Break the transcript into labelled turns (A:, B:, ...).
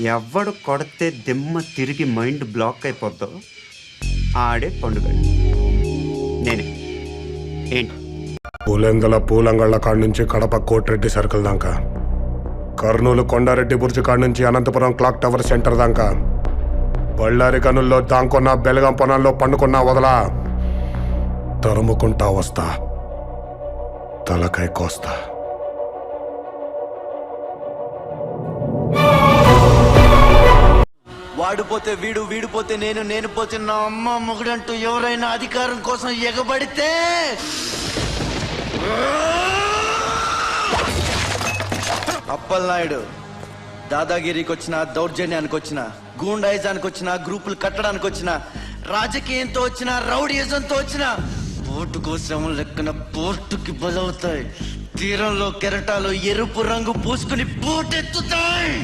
A: ఎవడు కొడితే దిమ్మ తిరిగి మైండ్ బ్లాక్ అయిపోద్దో ఆడే పండుగ. నేనే. ఏంటి?
B: పూలెందల పూలంగళ్ళ కాడ నుంచి కడప కోటిరెడ్డి సర్కిల్ దాకా. కర్నూలు కొండారెడ్డి బుర్జు కాడ నుంచి అనంతపురం క్లాక్ టవర్ సెంటర్ దాకా. బళ్ళారి గనుల్లో దాంకున్న బెలగం పొనాల్లో పండుకున్నా వదలా. తరుముకుంటా వస్తా. తలకాయ కోస్తా.
C: వాడిపోతే వీడు వీడిపోతే నేను నేను పోతే నా అమ్మ మొగుడంటూ ఎవరైనా అధికారం కోసం ఎగబడితే అప్పలనాయుడు దాదాగిరికి వచ్చిన దౌర్జన్యానికి వచ్చిన గూండాయిజానికి వచ్చిన గ్రూపులు కట్టడానికి వచ్చిన రాజకీయంతో వచ్చిన రౌడీయిజంతో వచ్చిన పోర్టు కోసం లెక్కన పోర్టుకి బలవుతాయి. తీరంలో కెరటాలు ఎరుపు రంగు పూసుకుని పోటెత్తుతాయి.